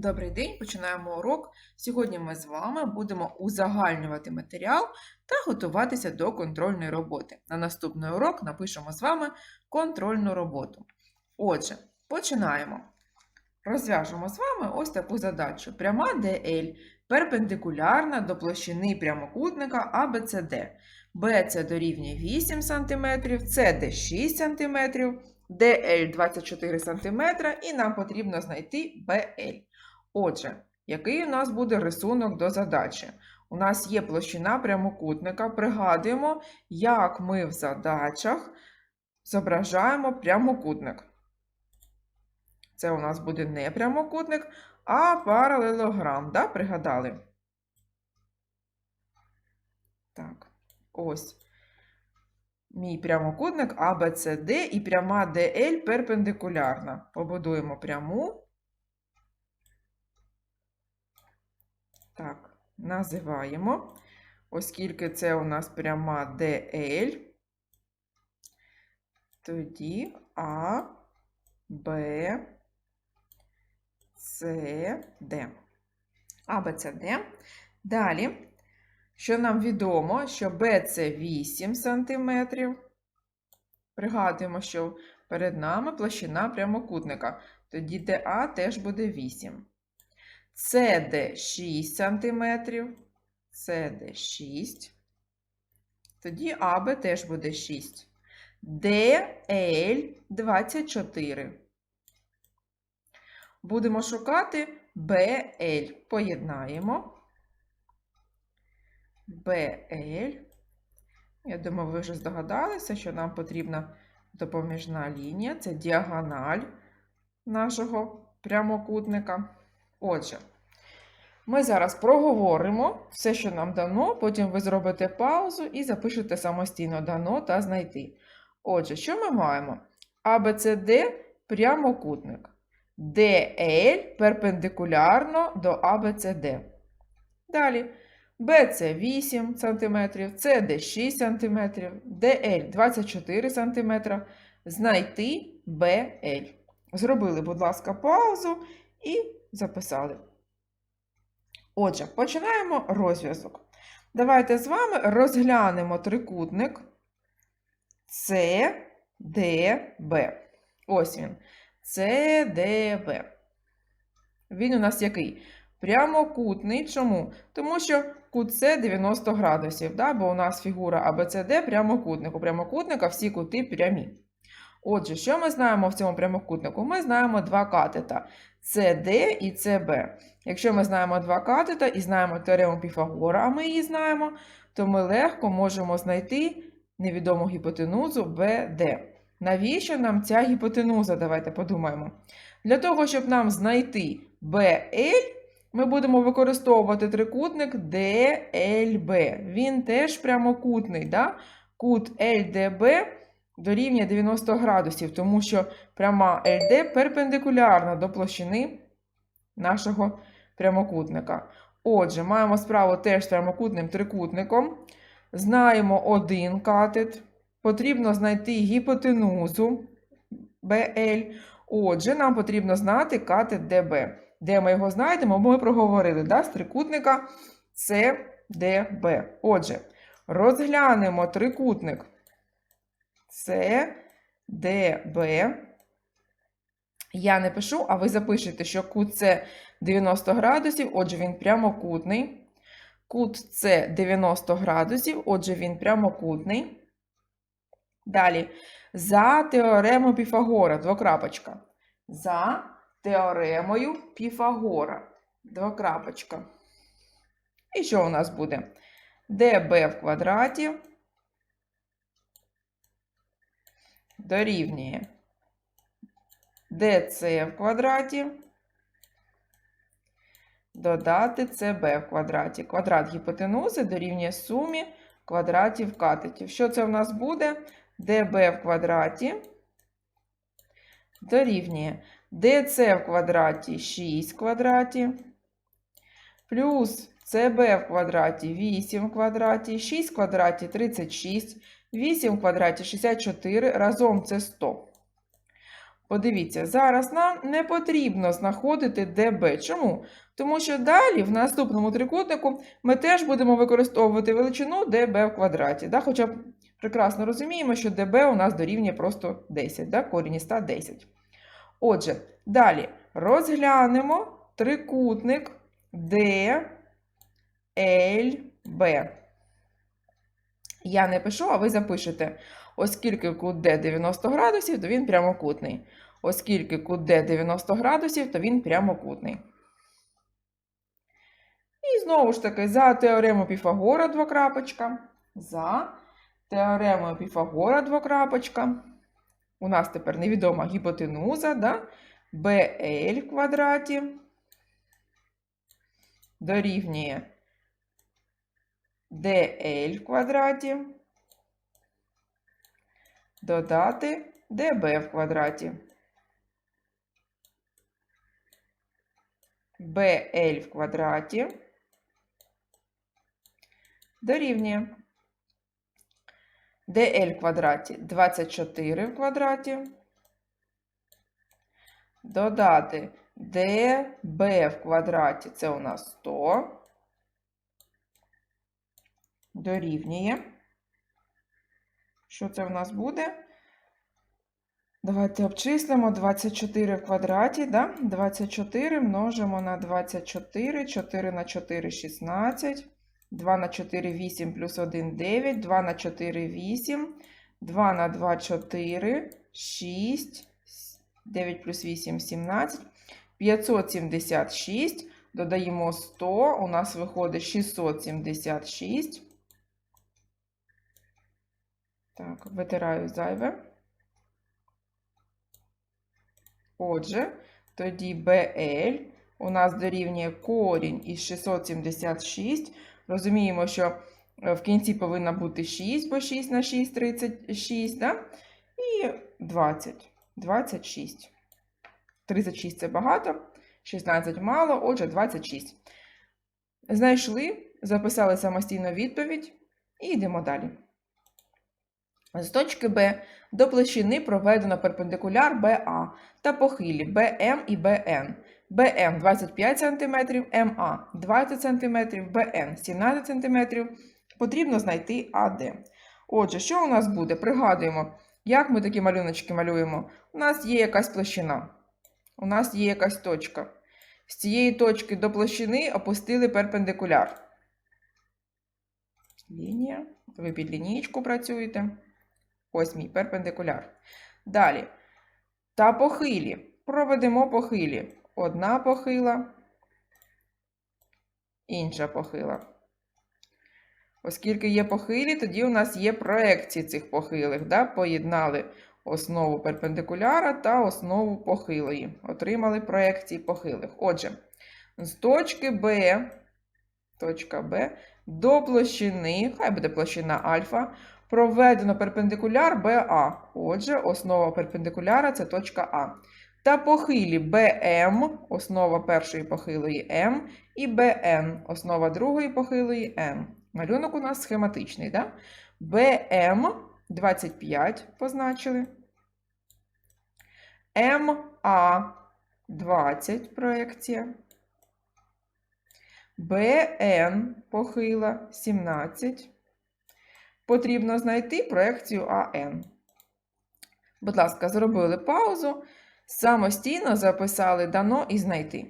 Добрий день, починаємо урок. Сьогодні ми з вами будемо узагальнювати матеріал та готуватися до контрольної роботи. На наступний урок напишемо з вами контрольну роботу. Отже, починаємо. Розв'яжемо з вами ось таку задачу. Пряма DL перпендикулярна до площини прямокутника ABCD. BC дорівнює 8 см, CD 6 см, DL 24 см і нам потрібно знайти BL. Отже, який у нас буде рисунок до задачі? У нас є площина прямокутника. Пригадуємо, як ми в задачах зображаємо прямокутник. Це у нас буде не прямокутник, а паралелограм. Да? Пригадали? Так, ось. Мій прямокутник ABCD і пряма DL перпендикулярна. Побудуємо пряму. Так, називаємо. Оскільки це у нас пряма DL, тоді А, Б, С, Д. А, Б, С, Д. Далі, що нам відомо, що Б це 8 см. Пригадуємо, що перед нами площина прямокутника. Тоді ДА теж буде 8. CD 6 см, CD 6. Тоді АБ теж буде 6. DL 24. Будемо шукати BL. Поєднаємо. BL. Я думаю, ви вже здогадалися, що нам потрібна допоміжна лінія. Це діагональ нашого прямокутника. Отже, ми зараз проговоримо все, що нам дано, потім ви зробите паузу і запишете самостійно дано та знайти. Отже, що ми маємо? ABCD прямокутник. DL перпендикулярно до ABCD. Далі. BC 8 см, CD 6 см, DL 24 см. Знайти BL. Зробили, будь ласка, паузу і записали. Отже, починаємо розв'язок. Давайте з вами розглянемо трикутник CDB. Ось він. CDB. Він у нас який? Прямокутний. Чому? Тому що кут С 90 градусів, да? бо у нас фігура ABCD прямокутник. У прямокутника всі кути прямі. Отже, що ми знаємо в цьому прямокутнику? Ми знаємо два катета CD і CB. Якщо ми знаємо два катета і знаємо теорему Піфагора, а ми її знаємо, то ми легко можемо знайти невідому гіпотенузу BD. Навіщо нам ця гіпотенуза? Давайте подумаємо. Для того, щоб нам знайти BL, ми будемо використовувати трикутник DLB. Він теж прямокутний. Да? Кут LDB дорівнює 90 градусів, тому що пряма LD перпендикулярна до площини нашого прямокутника. Отже, маємо справу теж з прямокутним трикутником. Знаємо один катет. Потрібно знайти гіпотенузу BL. Отже, нам потрібно знати катет DB. Де ми його знайдемо, ми проговорили да, з трикутника CDB. Отже, розглянемо трикутник CDB. Я не пишу, а ви запишете, що кут С 90 градусів, отже, він прямокутний. Кут С 90 градусів, отже, він прямокутний. Далі, за теоремою Піфагора, двокрапочка. За теоремою Піфагора, двокрапочка. І що у нас буде? ДБ в квадраті дорівнює. Dc в квадраті? Додати cb в квадраті. Квадрат гіпотенузи дорівнює сумі квадратів катетів. Що це в нас буде? db в квадраті дорівнює? Dc в квадраті? 6 в квадраті плюс cb в квадраті 8 в квадраті, 6 в квадраті 36, 8 в квадраті 64, разом це 100. Подивіться, зараз нам не потрібно знаходити ДБ. Чому? Тому що далі, в наступному трикутнику, ми теж будемо використовувати величину ДБ в квадраті. Да? Хоча прекрасно розуміємо, що ДБ у нас дорівнює просто 10, да? корінь із 100 – 10. Отже, далі розглянемо трикутник ДЛБ. Я не пишу, а ви запишете. Оскільки кут Д 90 градусів, то він прямокутний. Оскільки кут Д 90 градусів, то він прямокутний. І знову ж таки, за теоремою Піфагора двокрапочка. За теоремою Піфагора двокрапочка. У нас тепер невідома гіпотенуза, да? BL в квадраті дорівнює DL в квадраті додати DB в квадраті. BL в квадраті дорівнює DL в квадраті 24 в квадраті. Додати DB в квадраті це у нас 100. Дорівнює. Що це в нас буде? Давайте обчислимо 24 в квадраті, да? 24 множимо на 24, 4 на 4 – 16, 2 на 4 – 8 плюс 1 – 9, 2 на 4 – 8, 2 на 2 – 4, 6, 9 плюс 8 – 17, 576, додаємо 100, у нас виходить 676. Так, витираю зайве. Отже, тоді BL у нас дорівнює корінь із 676. Розуміємо, що е, в кінці повинна бути 6, бо 6 на 6 36, да? і 20. 26. 36 це багато, 16 мало, отже, 26. Знайшли, записали самостійно відповідь і йдемо далі. З точки Б до площини проведено перпендикуляр БА та похилі БМ і БН. БМ 25 см, МА 20 см, БН 17 см. Потрібно знайти АД. Отже, що у нас буде? Пригадуємо, як ми такі малюночки малюємо. У нас є якась площина. У нас є якась точка. З цієї точки до площини опустили перпендикуляр. Лінія. Ви під лінієчку працюєте. Ось мій перпендикуляр. Далі. Та похилі. Проведемо похилі. Одна похила, інша похила. Оскільки є похилі, тоді у нас є проекції цих похилих. Да? Поєднали основу перпендикуляра та основу похилої. Отримали проекції похилих. Отже, з точки Б, точка Б до площини, хай буде площина альфа, проведено перпендикуляр БА. Отже, основа перпендикуляра це точка А. Та похилі БМ, основа першої похилої М, і БН, основа другої похилої М. Малюнок у нас схематичний. Да? БМ 25 позначили. МА 20 проекція. БН похила 17 потрібно знайти проекцію АН. Будь ласка, зробили паузу, самостійно записали дано і знайти.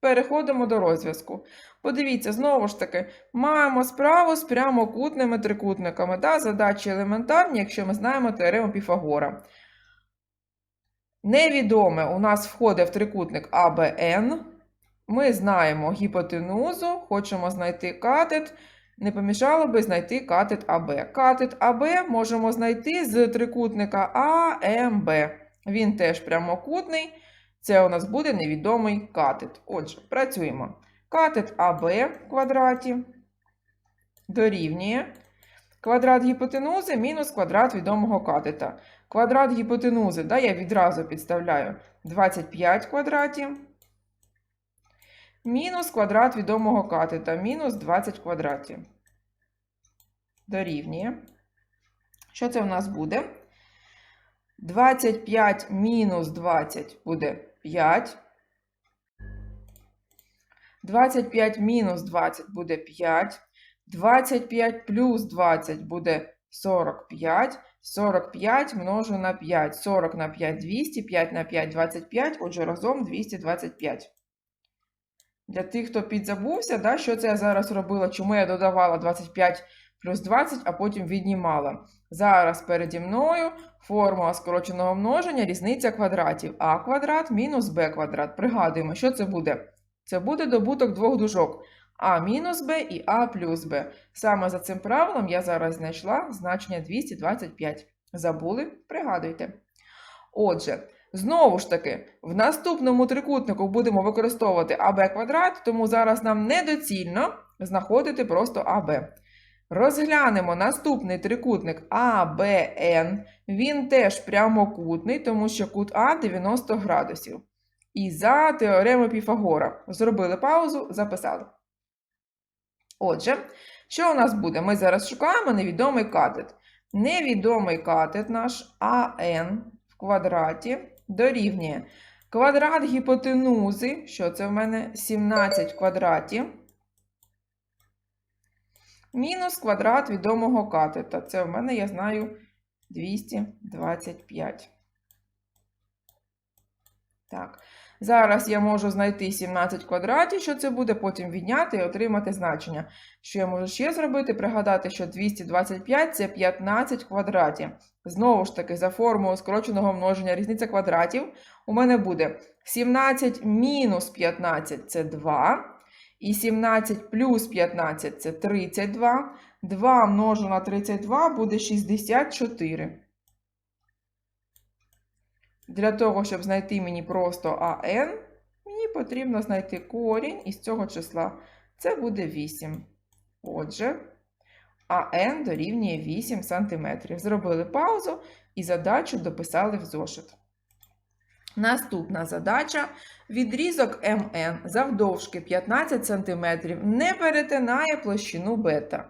Переходимо до розв'язку. Подивіться, знову ж таки, маємо справу з прямокутними трикутниками. Да? Задачі елементарні, якщо ми знаємо теорему Піфагора. Невідоме у нас входить в трикутник АБН. Ми знаємо гіпотенузу, хочемо знайти катет. Не помішало би знайти катет АБ. Катет АБ можемо знайти з трикутника АМБ. Він теж прямокутний. Це у нас буде невідомий катет. Отже, працюємо. Катет АБ в квадраті дорівнює квадрат гіпотенузи мінус квадрат відомого катета. Квадрат гіпотенузи, да, я відразу підставляю 25 квадратів. Мінус квадрат відомого катета, мінус 20 квадратів. Дорівнює. Що це у нас буде? 25 мінус 20 буде 5. 25 мінус 20 буде 5. 25 плюс 20 буде 45. 45 множу на 5. 40 на 5 200, 5 на 5 25, отже разом 225. Для тих, хто підзабувся, да, що це я зараз робила, чому я додавала 25 плюс 20, а потім віднімала. Зараз переді мною формула скороченого множення, різниця квадратів. А квадрат мінус Б квадрат. Пригадуємо, що це буде? Це буде добуток двох дужок. А мінус Б і А плюс Б. Саме за цим правилом я зараз знайшла значення 225. Забули? Пригадуйте. Отже, знову ж таки, в наступному трикутнику будемо використовувати АБ квадрат, тому зараз нам недоцільно знаходити просто АБ. Розглянемо наступний трикутник АБН. Він теж прямокутний, тому що кут А 90 градусів. І за теоремою Піфагора. Зробили паузу, записали. Отже, що у нас буде? Ми зараз шукаємо невідомий катет. Невідомий катет наш АН в квадраті дорівнює квадрат гіпотенузи, що це в мене 17 в квадраті, мінус квадрат відомого катета. Це в мене, я знаю, 225. Так. Зараз я можу знайти 17 квадратів, що це буде, потім відняти і отримати значення. Що я можу ще зробити? Пригадати, що 225 це 15 квадратів. Знову ж таки, за формулою скороченого множення різниця квадратів у мене буде 17 мінус 15 це 2. І 17 плюс 15 це 32. 2 множу на 32 буде 64. Для того, щоб знайти мені просто АН, мені потрібно знайти корінь із цього числа. Це буде 8. Отже, АН дорівнює 8 см. Зробили паузу і задачу дописали в зошит. Наступна задача. Відрізок МН завдовжки 15 см не перетинає площину бета.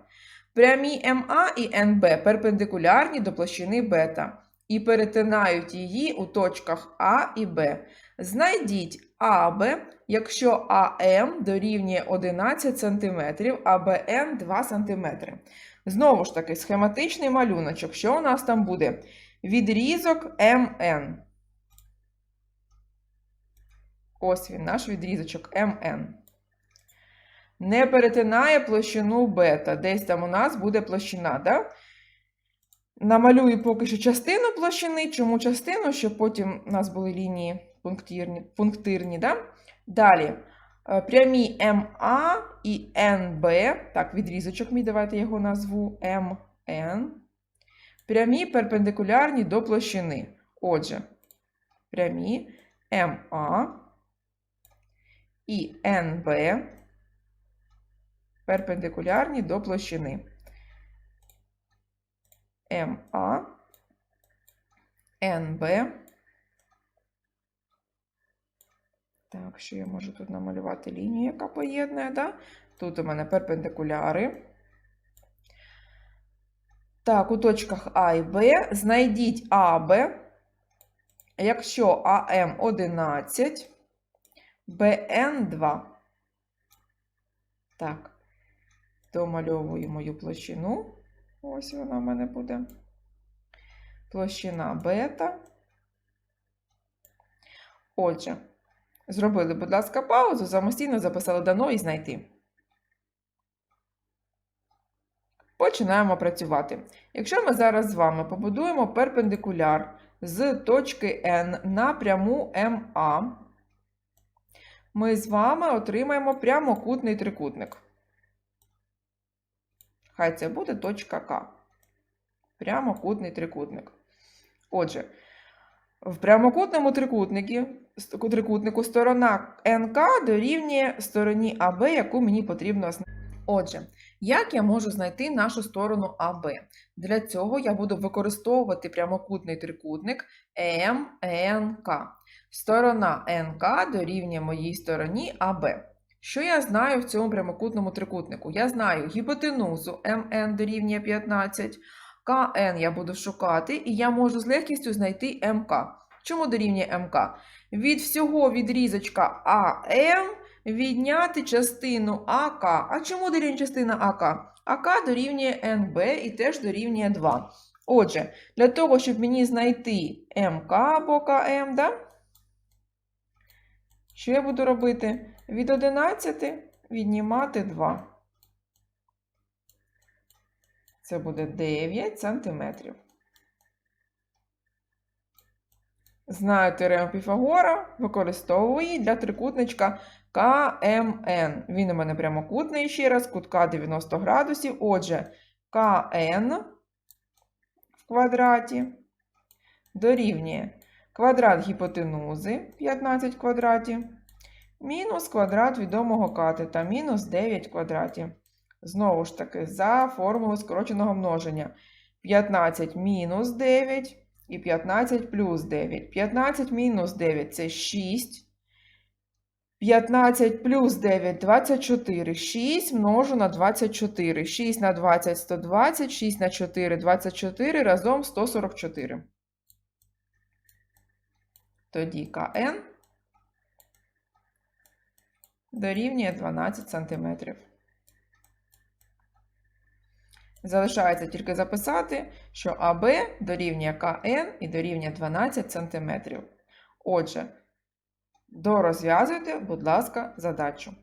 Прямі МА і НБ перпендикулярні до площини бета і перетинають її у точках А і Б. Знайдіть АБ, якщо АМ дорівнює 11 см, а БН 2 см. Знову ж таки, схематичний малюночок. Що у нас там буде? Відрізок МН. Ось він, наш відрізочок МН. Не перетинає площину бета. Десь там у нас буде площина, да? Намалюю поки що частину площини. Чому частину? Щоб потім у нас були лінії пунктирні. пунктирні да? Далі. е, Прямі МА і НБ. Так, відрізочок мій, давайте його назву МН. Прямі перпендикулярні до площини. Отже, прямі МА і НБ перпендикулярні до площини. МА, НБ. Так, що я можу тут намалювати лінію, яка поєднує, да? Тут у мене перпендикуляри. Так, у точках А і Б знайдіть АБ, якщо АМ 11, БН 2. Так, домальовую мою площину. Ось вона в мене буде. Площина бета. Отже, зробили, будь ласка, паузу, самостійно записали дано і знайти. Починаємо працювати. Якщо ми зараз з вами побудуємо перпендикуляр з точки N на пряму МА, ми з вами отримаємо прямокутний трикутник. Хай це буде точка К. Прямокутний трикутник. Отже, в прямокутному трикутнику, сторона НК дорівнює стороні АБ, яку мені потрібно знайти. Отже, як я можу знайти нашу сторону АБ? Для цього я буду використовувати прямокутний трикутник МНК. Сторона НК дорівнює моїй стороні АБ. Що я знаю в цьому прямокутному трикутнику? Я знаю гіпотенузу МН дорівнює 15, КН я буду шукати, і я можу з легкістю знайти МК. Чому дорівнює МК? Від всього відрізочка АМ відняти частину АК. А чому дорівнює частина АК? АК дорівнює НБ і теж дорівнює 2. Отже, для того, щоб мені знайти МК або КМ, да? що я буду робити? Від 11 віднімати 2. Це буде 9 сантиметрів. Знаю теорему Піфагора, використовую її для трикутничка КМН. Він у мене прямокутний ще раз, кутка 90 градусів. Отже, КН в квадраті дорівнює квадрат гіпотенузи 15 квадратів, мінус квадрат відомого катета, мінус 9 квадратів. Знову ж таки, за формулою скороченого множення. 15 мінус 9 і 15 плюс 9. 15 мінус 9 це 6. 15 плюс 9 24. 6 множу на 24. 6 на 20 120, 6 на 4 24, разом 144. Тоді КН дорівнює 12 см. Залишається тільки записати, що АБ дорівнює КН і дорівнює 12 см. Отже, дорозв'язуйте, будь ласка, задачу.